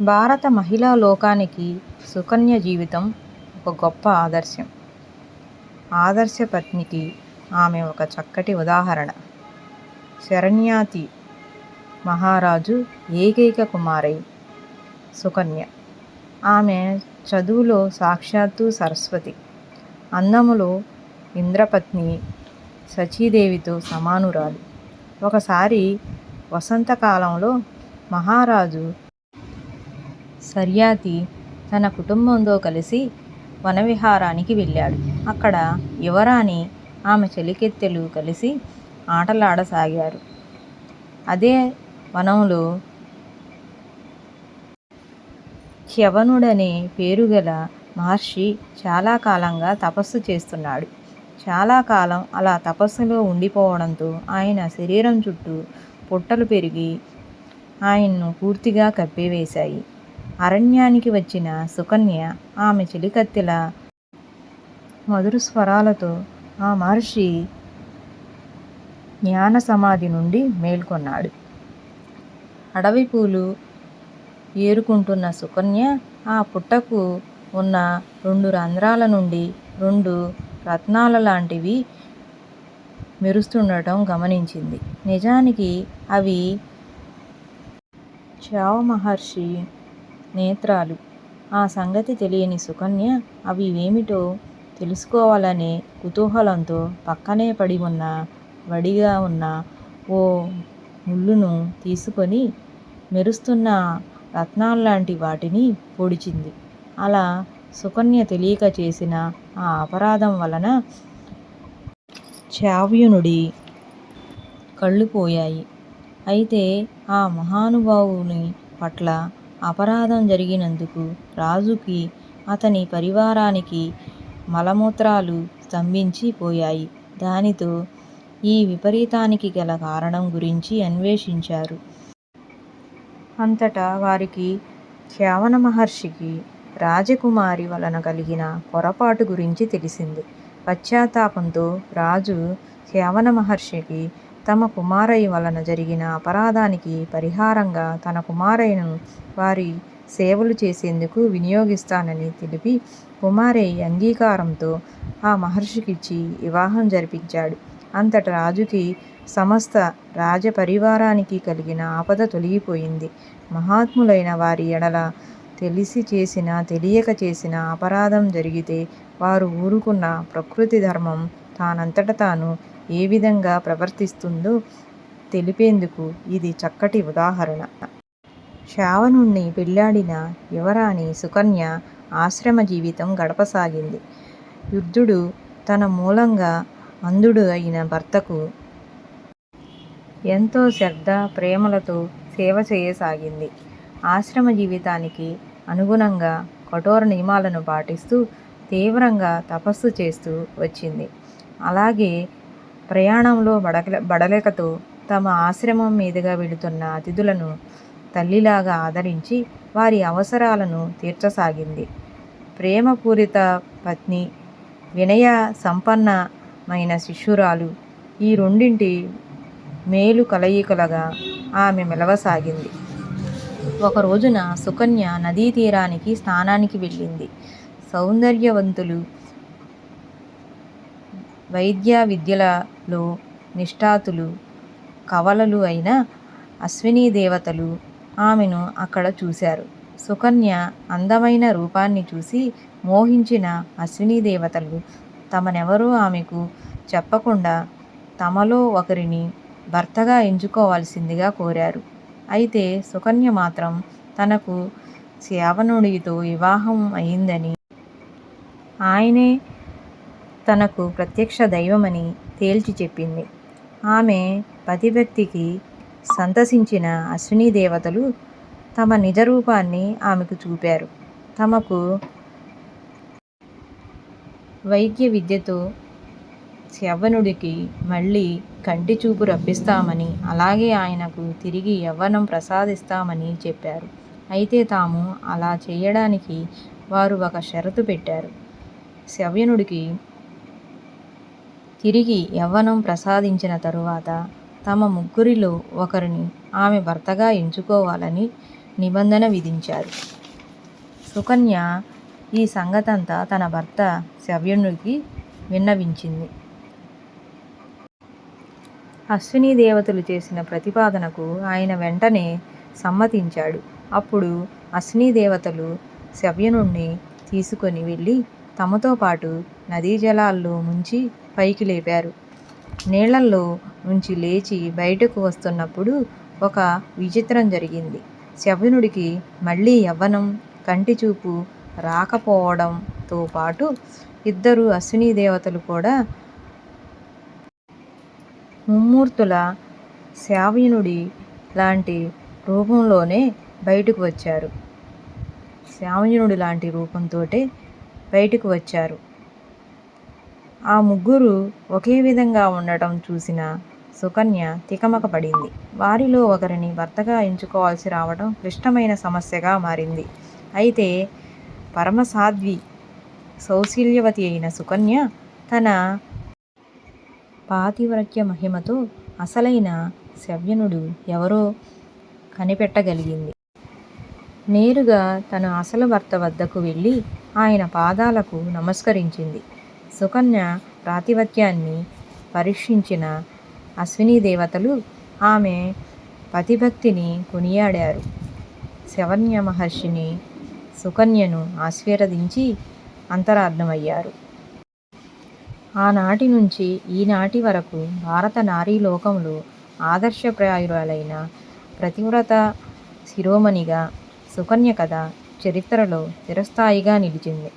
భారత మహిళా లోకానికి సుకన్య జీవితం ఒక గొప్ప ఆదర్శం. ఆదర్శ పత్నికి ఆమె ఒక చక్కటి ఉదాహరణ. శరణ్యాతి మహారాజు ఏకైక కుమారై సుకన్య. ఆమె చదువులో సాక్షాత్తు సరస్వతి. అందములో ఇంద్రపత్ని సచీదేవితో సమానురాలు. ఒకసారి వసంతకాలంలో మహారాజు సర్యాతి తన కుటుంబంతో కలిసి వనవిహారానికి వెళ్ళాడు. అక్కడ యువరాణి, ఆమె చెలికెత్తెలు కలిసి ఆటలాడసాగారు. అదే వనంలో చ్యవనుడనే పేరుగల మహర్షి చాలా కాలంగా తపస్సు చేస్తున్నాడు. చాలా కాలం అలా తపస్సులో ఉండిపోవడంతో ఆయన శరీరం చుట్టూ పుట్టలు పెరిగి ఆయన్ను పూర్తిగా కప్పివేశాయి. అరణ్యానికి వచ్చిన సుకన్య ఆమె చెలికత్తెల మధుర స్వరాలతో ఆ మహర్షి జ్ఞాన సమాధి నుండి మేల్కొన్నాడు. అడవి పూలు ఏరుకుంటున్న సుకన్య ఆ పుట్టకు ఉన్న రెండు రంధ్రాల నుండి రెండు రత్నాల లాంటివి మెరుస్తుండటం గమనించింది. నిజానికి అవి చ్యవనమహర్షి నేత్రాలు. ఆ సంగతి తెలియని సుకన్య అవి ఏమిటో తెలుసుకోవాలనే కుతూహలంతో పక్కనే పడి ఉన్న వడిగా ఉన్న ఓ ముల్లును తీసుకొని మెరుస్తున్న రత్నాల్లాంటి వాటిని పొడిచింది. అలా సుకన్య తెలియక చేసిన ఆ అపరాధం వలన చావ్యునుడి కళ్ళు పోయాయి. అయితే ఆ మహానుభావుని పట్ల అపరాధం జరిగినందుకు రాజుకి, అతని పరివారానికి మలమూత్రాలు స్తంభించి పోయాయి. దానితో ఈ విపరీతానికి గల కారణం గురించి అన్వేషించారు. అంతటా వారికి చ్యవనమహర్షికి రాజకుమారి వలన కలిగిన పొరపాటు గురించి తెలిసింది. పశ్చాత్తాపంతో రాజు చ్యవనమహర్షికి తమ కుమారయ్య వలన జరిగిన అపరాధానికి పరిహారంగా తన కుమారయ్యను వారి సేవలు చేసేందుకు వినియోగిస్తానని తెలిపి కుమారై అంగీకారంతో ఆ మహర్షికిచ్చి వివాహం జరిపించాడు. అంతట రాజుకి, సమస్త రాజపరివారానికి కలిగిన ఆపద తొలగిపోయింది. మహాత్ములైన వారి ఎడల తెలిసి చేసిన తెలియక చేసిన అపరాధం జరిగితే వారు ఊరుకున్న ప్రకృతి ధర్మం తానంతట తాను ఏ విధంగా ప్రవర్తిస్తుందో తెలిపేందుకు ఇది చక్కటి ఉదాహరణ. శ్రావణుణ్ణి పెళ్ళాడిన యువరాణి సుకన్య ఆశ్రమ జీవితం గడపసాగింది. యుద్ధుడు తన మూలంగా అంధుడు అయిన భర్తకు ఎంతో శ్రద్ధ, ప్రేమలతో సేవ చేయసాగింది. ఆశ్రమ జీవితానికి అనుగుణంగా కఠోర నియమాలను పాటిస్తూ తీవ్రంగా తపస్సు చేస్తూ వచ్చింది. అలాగే ప్రయాణంలో బడలికతో తమ ఆశ్రమం మీదుగా వెళుతున్న అతిథులను తల్లిలాగా ఆదరించి వారి అవసరాలను తీర్చసాగింది. ప్రేమపూరిత పత్ని, వినయ సంపన్నమైన శిష్యురాలు ఈ రెండింటి మేలు కలయికలుగా ఆమె మెలవసాగింది ఒక రోజున సుకన్య నదీ తీరానికి స్నానానికి వెళ్ళింది. సౌందర్యవంతులు, వైద్య విద్యలలో నిష్ణాతులు, కవలలు అయిన అశ్వినీ దేవతలు ఆమెను అక్కడ చూశారు. సుకన్య అందమైన రూపాన్ని చూసి మోహించిన అశ్వినీదేవతలు తమనెవరూ ఆమెకు చెప్పకుండా తమలో ఒకరిని భర్తగా ఎంచుకోవాల్సిందిగా కోరారు. అయితే సుకన్య మాత్రం తనకు సేవనుడితో వివాహం అయిందని, ఆయనే తనకు ప్రత్యక్ష దైవమని తేల్చి చెప్పింది. ఆమె పతిభక్తికి సంతసించిన అశ్వినీదేవతలు తమ నిజరూపాన్ని ఆమెకు చూపారు. తమకు వైద్య విద్యతో చ్యవనుడికి మళ్ళీ కంటి చూపు రప్పిస్తామని, అలాగే ఆయనకు తిరిగి యవ్వనం ప్రసాదిస్తామని చెప్పారు. అయితే తాము అలా చేయడానికి వారు ఒక షరతు పెట్టారు. శవ్యనుడికి తిరిగి యవ్వనం ప్రసాదించిన తరువాత తమ ముగ్గురిలో ఒకరిని ఆమె భర్తగా ఎంచుకోవాలని నిబంధన విధించారు. సుకన్య ఈ సంగతంతా తన భర్త శవ్యునికి విన్నవించింది. అశ్విని దేవతలు చేసిన ప్రతిపాదనకు ఆయన వెంటనే సమ్మతించాడు. అప్పుడు అశ్విని దేవతలు శవ్యనుణ్ణి తీసుకొని వెళ్ళి తమతో పాటు నదీ జలాల్లో ముంచి పైకి లేపారు. నీళ్ళల్లో నుంచి లేచి బయటకు వస్తున్నప్పుడు ఒక విచిత్రం జరిగింది. శవ్యునుడికి మళ్ళీ యవ్వనం కంటి చూపు రాకపోవడంతో పాటు ఇద్దరు అశ్విని దేవతలు కూడా ముమ్మూర్తుల శ్రావ్యనుడి లాంటి రూపంలోనే బయటకు వచ్చారు. శ్రావ్యనుడి లాంటి రూపంతోటే బయటకు వచ్చారు. ఆ ముగ్గురు ఒకే విధంగా ఉండటం చూసిన సుకన్య తికమక పడింది వారిలో ఒకరిని భర్తగా ఎంచుకోవాల్సి రావడం క్లిష్టమైన సమస్యగా మారింది. అయితే పరమసాధ్వి సౌశీల్యవతి అయిన సుకన్య తన పాతివ్రత్య మహిమతో అసలైన శవ్యనుడు ఎవరో కనిపెట్టగలిగింది. నేరుగా తన అసలు భర్త వద్దకు వెళ్ళి ఆయన పాదాలకు నమస్కరించింది. సుకన్య ప్రాతిపత్యాన్ని పరీక్షించిన అశ్విని దేవతలు ఆమె పతిభక్తిని కొనియాడారు. శవన్య మహర్షిని సుకన్యను ఆశీర్వదించి అంతరార్థమయ్యారు. ఆనాటి నుంచి ఈనాటి వరకు భారత నారీ లోకంలో ఆదర్శప్రాయురాలైన ప్రతివ్రత శిరోమణిగా సుకన్య కథ చరిత్రలో చిరస్థాయిగా నిలిచింది.